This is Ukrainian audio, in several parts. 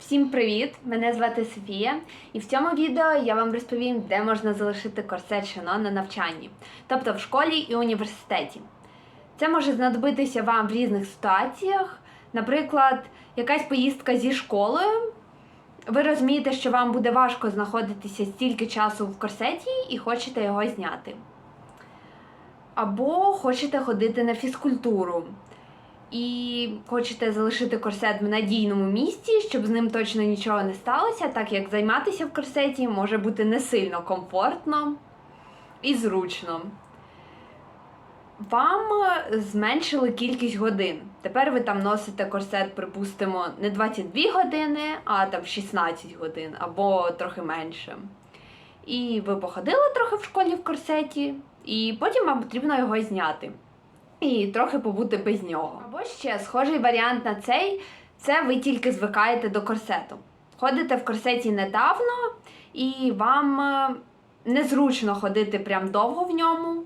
Всім привіт! Мене звати Софія, і в цьому відео я вам розповім, де можна залишити корсет Шано на навчанні, тобто в школі і університеті. Це може знадобитися вам в різних ситуаціях, наприклад, якась поїздка зі школою. Ви розумієте, що вам буде важко знаходитися стільки часу в корсеті і хочете його зняти. Або хочете ходити на фізкультуру і хочете залишити корсет в надійному місці, щоб з ним точно нічого не сталося, так як займатися в корсеті може бути не сильно комфортно і зручно. Вам зменшили кількість годин. Тепер ви там носите корсет, припустимо, не 22 години, а там 16 годин або трохи менше. І ви походили трохи в школі в корсеті, і потім вам потрібно його зняти і трохи побути без нього. Або ще схожий варіант на цей це ви тільки звикаєте до корсету. Ходите в корсеті недавно, і вам е, незручно ходити прям довго в ньому.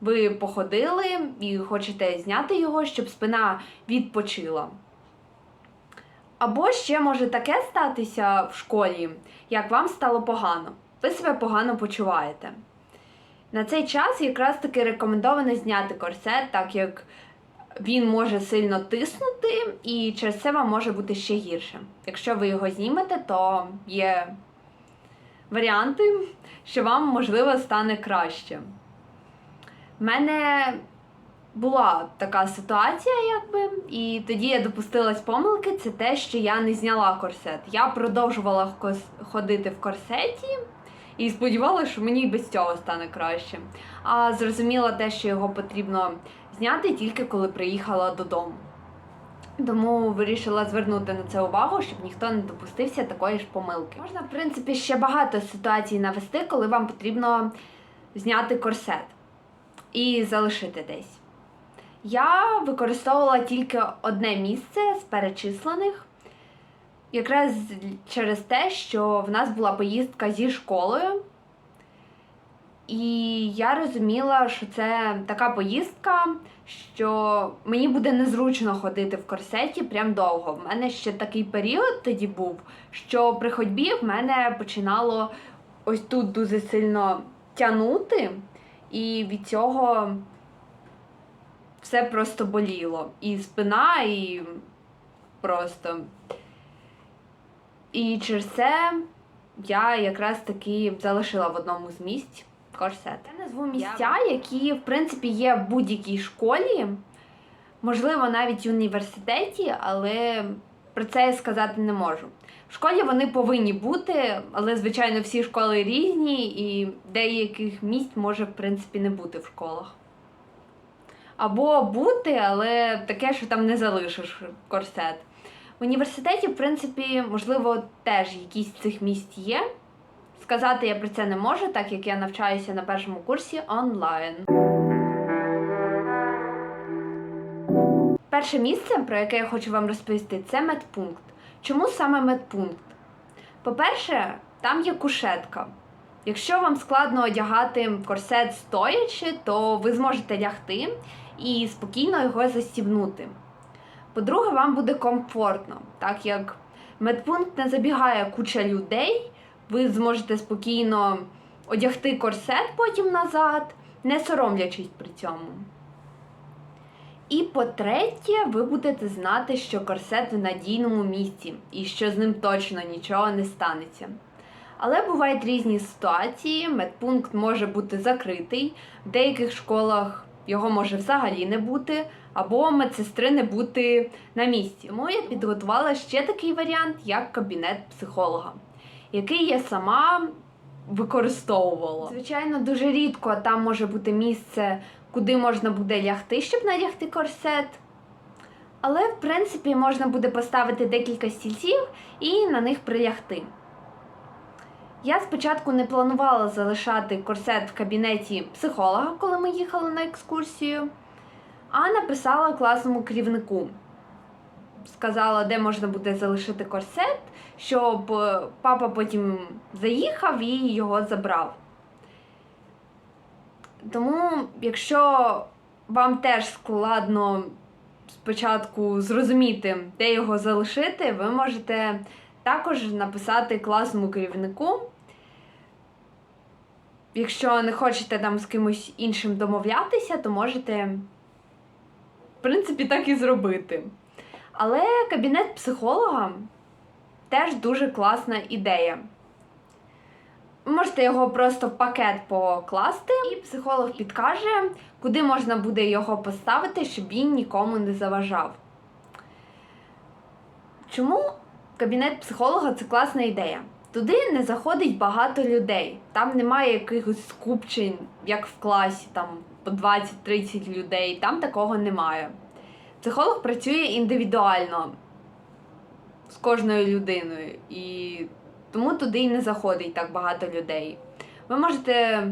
Ви походили і хочете зняти його, щоб спина відпочила. Або ще може таке статися в школі, як вам стало погано. Ви себе погано почуваєте. На цей час якраз таки рекомендовано зняти корсет, так як він може сильно тиснути, і через це вам може бути ще гірше. Якщо ви його знімете, то є варіанти, що вам, можливо, стане краще. У мене була така ситуація, якби, і тоді я допустилась помилки, це те, що я не зняла корсет. Я продовжувала ходити в корсеті. І сподівалася, що мені і без цього стане краще. А зрозуміла те, що його потрібно зняти тільки коли приїхала додому. Тому вирішила звернути на це увагу, щоб ніхто не допустився такої ж помилки. Можна, в принципі, ще багато ситуацій навести, коли вам потрібно зняти корсет і залишити десь. Я використовувала тільки одне місце з перечислених якраз через те, що в нас була поїздка зі школою, і я розуміла, що це така поїздка, що мені буде незручно ходити в корсеті прям довго. В мене ще такий період тоді був, що при ходьбі в мене починало ось тут дуже сильно тягнути, і від цього все просто боліло. І спина, і просто. І через це я якраз таки залишила в одному з місць корсет. Я назву місця, які в принципі є в будь-якій школі, можливо, навіть в університеті, але про це я сказати не можу. В школі вони повинні бути, але, звичайно, всі школи різні, і деяких місць може, в принципі, не бути в школах. Або бути, але таке, що там не залишиш корсет. В університеті, в принципі, можливо, теж якісь цих місць є. Сказати я про це не можу, так як я навчаюся на першому курсі онлайн. Перше місце, про яке я хочу вам розповісти, це медпункт. Чому саме медпункт? По-перше, там є кушетка. Якщо вам складно одягати корсет стоячи, то ви зможете лягти і спокійно його застібнути. По-друге, вам буде комфортно, так як медпункт не забігає куча людей, ви зможете спокійно одягти корсет потім назад, не соромлячись при цьому. І по-третє, ви будете знати, що корсет в надійному місці і що з ним точно нічого не станеться. Але бувають різні ситуації, медпункт може бути закритий, в деяких школах його може взагалі не бути, або медсестри не бути на місці. Тому я підготувала ще такий варіант, як кабінет психолога, який я сама використовувала. Звичайно, дуже рідко там може бути місце, куди можна буде лягти, щоб надягти корсет. Але, в принципі, можна буде поставити декілька стільців і на них прилягти. Я спочатку не планувала залишати корсет в кабінеті психолога, коли ми їхали на екскурсію, а написала класному керівнику. Сказала, де можна буде залишити корсет, щоб е, папа потім заїхав і його забрав. Тому, якщо вам теж складно спочатку зрозуміти, де його залишити, ви можете Також написати класному керівнику. Якщо не хочете там з кимось іншим домовлятися, то можете, принципі, так і зробити. Але кабінет психолога теж дуже класна ідея. Можете його просто в пакет покласти, і психолог підкаже, куди можна буде його поставити, щоб він нікому не заважав. Чому кабінет психолога це класна ідея? Туди не заходить багато людей. Там немає якихось скупчень, як в класі, там по 20-30 людей. Там такого немає. Психолог працює індивідуально з кожною людиною, і тому туди й не заходить так багато людей. Ви можете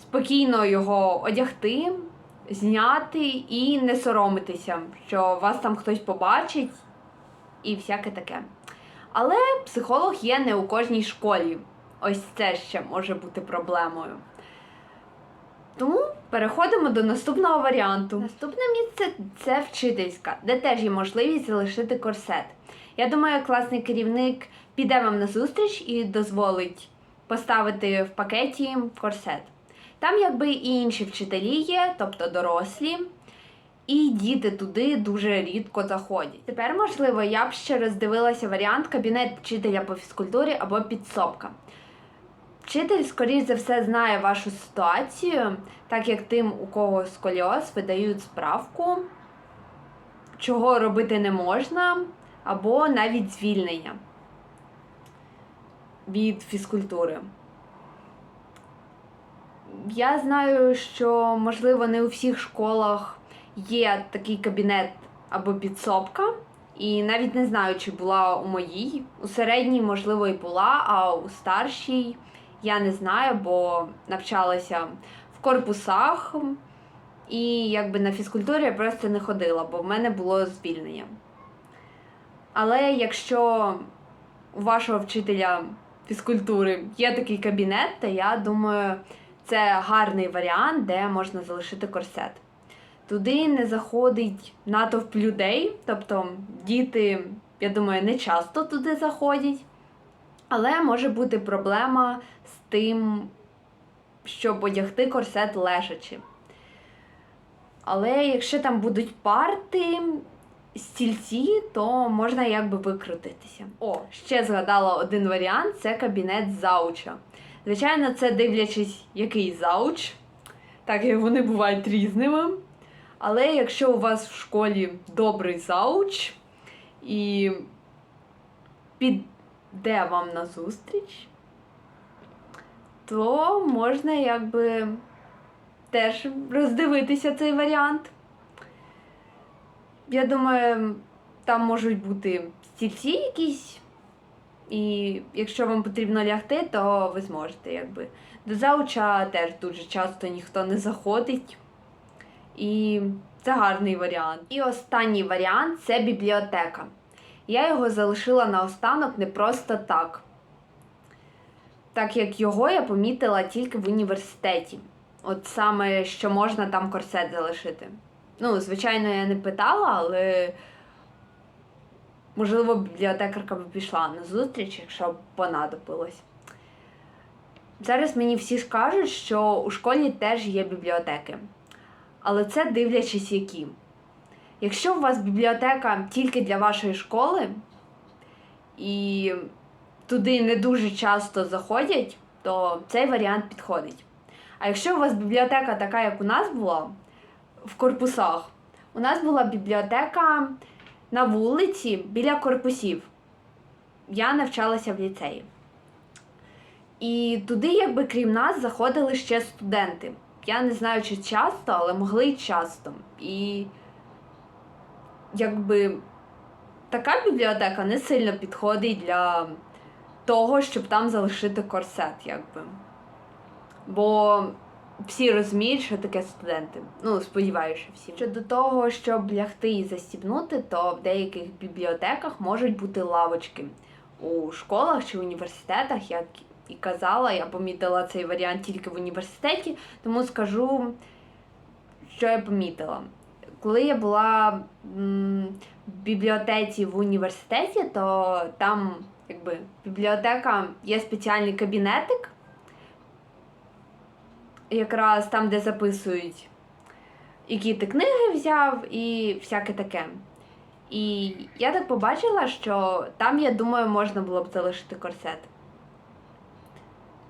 спокійно його одягти, зняти і не соромитися, що вас там хтось побачить і всяке таке. Але психолог є не у кожній школі. Ось це ще може бути проблемою. Тому переходимо до наступного варіанту. Наступне місце це вчительська, де теж є можливість залишити корсет. Я думаю, класний керівник піде вам на зустріч і дозволить поставити в пакеті корсет. Там якби і інші вчителі є, тобто дорослі, і діти туди дуже рідко заходять. Тепер, можливо, я б ще роздивилася варіант кабінет вчителя по фізкультурі або підсобка. Вчитель, скоріш за все, знає вашу ситуацію, так як тим, у кого сколіоз, видають справку, чого робити не можна, або навіть звільнення від фізкультури. Я знаю, що, можливо, не у всіх школах є такий кабінет або підсобка. І навіть не знаю, чи була у моїй. У середній, можливо, і була, а у старшій я не знаю, бо навчалася в корпусах. І якби на фізкультурі я просто не ходила, бо в мене було звільнення. Але якщо у вашого вчителя фізкультури є такий кабінет, то я думаю, це гарний варіант, де можна залишити корсет. Туди не заходить натовп людей, тобто діти, я думаю, не часто туди заходять, але може бути проблема з тим, щоб одягти корсет лежачи. Але якщо там будуть парти, стільці, то можна якби викрутитися. О, ще згадала один варіант це кабінет зауча. Звичайно, це дивлячись, який зауч, так як вони бувають різними. Але якщо у вас в школі добрий зауч і піде вам на зустріч, то можна якби теж роздивитися цей варіант. Я думаю, там можуть бути стільці якісь, і якщо вам потрібно лягти, то ви зможете, якби. До зауча теж дуже часто ніхто не заходить. І це гарний варіант. І останній варіант це бібліотека. Я його залишила наостанок не просто так. Так як його я помітила тільки в університеті. От саме, що можна там корсет залишити. Ну, звичайно, я не питала, але можливо, бібліотекарка б пішла на зустріч, якщо б понадобилось. Зараз мені всі скажуть, що у школі теж є бібліотеки. Але це дивлячись які. Якщо у вас бібліотека тільки для вашої школи, і туди не дуже часто заходять, то цей варіант підходить. А якщо у вас бібліотека така, як у нас була, в корпусах, у нас була бібліотека на вулиці біля корпусів. Я навчалася в ліцеї. І туди, якби крім нас, заходили ще студенти. Я не знаю, чи часто, але могли й часто. І якби така бібліотека не сильно підходить для того, щоб там залишити корсет, якби. Бо всі розуміють, що таке студенти. Ну, сподіваюся, всі. Щодо того, щоб лягти і застібнути, то в деяких бібліотеках можуть бути лавочки у школах чи університетах, як і казала, я помітила цей варіант тільки в університеті, тому скажу, що я помітила. Коли я була в бібліотеці в університеті, то там, якби, бібліотека є спеціальний кабінетик, якраз там, де записують, які ти книги взяв і всяке таке. І я так побачила, що там, я думаю, можна було б залишити корсет.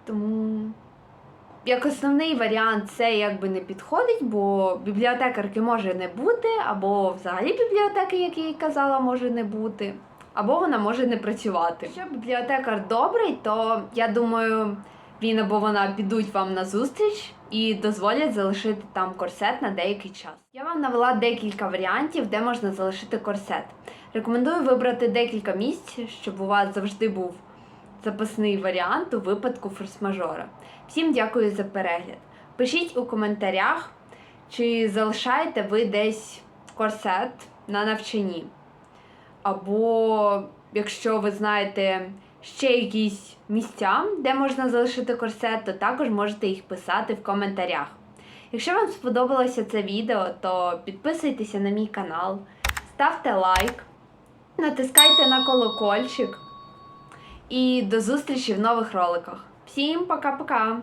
Тому як основний варіант це якби не підходить, бо бібліотекарки може не бути, або взагалі бібліотеки, як я й казала, може не бути, або вона може не працювати. Якщо бібліотекар добрий, то я думаю, він або вона підуть вам на зустріч і дозволять залишити там корсет на деякий час. Я вам навела декілька варіантів, де можна залишити корсет. Рекомендую вибрати декілька місць, щоб у вас завжди був запасний варіант у випадку форс-мажора. Всім дякую за перегляд. Пишіть у коментарях, чи залишаєте ви десь корсет на навчанні. Або якщо ви знаєте ще якісь місця, де можна залишити корсет, то також можете їх писати в коментарях. Якщо вам сподобалося це відео, то підписуйтеся на мій канал, ставте лайк, натискайте на колокольчик. І до зустрічі в нових роликах. Всім пока-пока!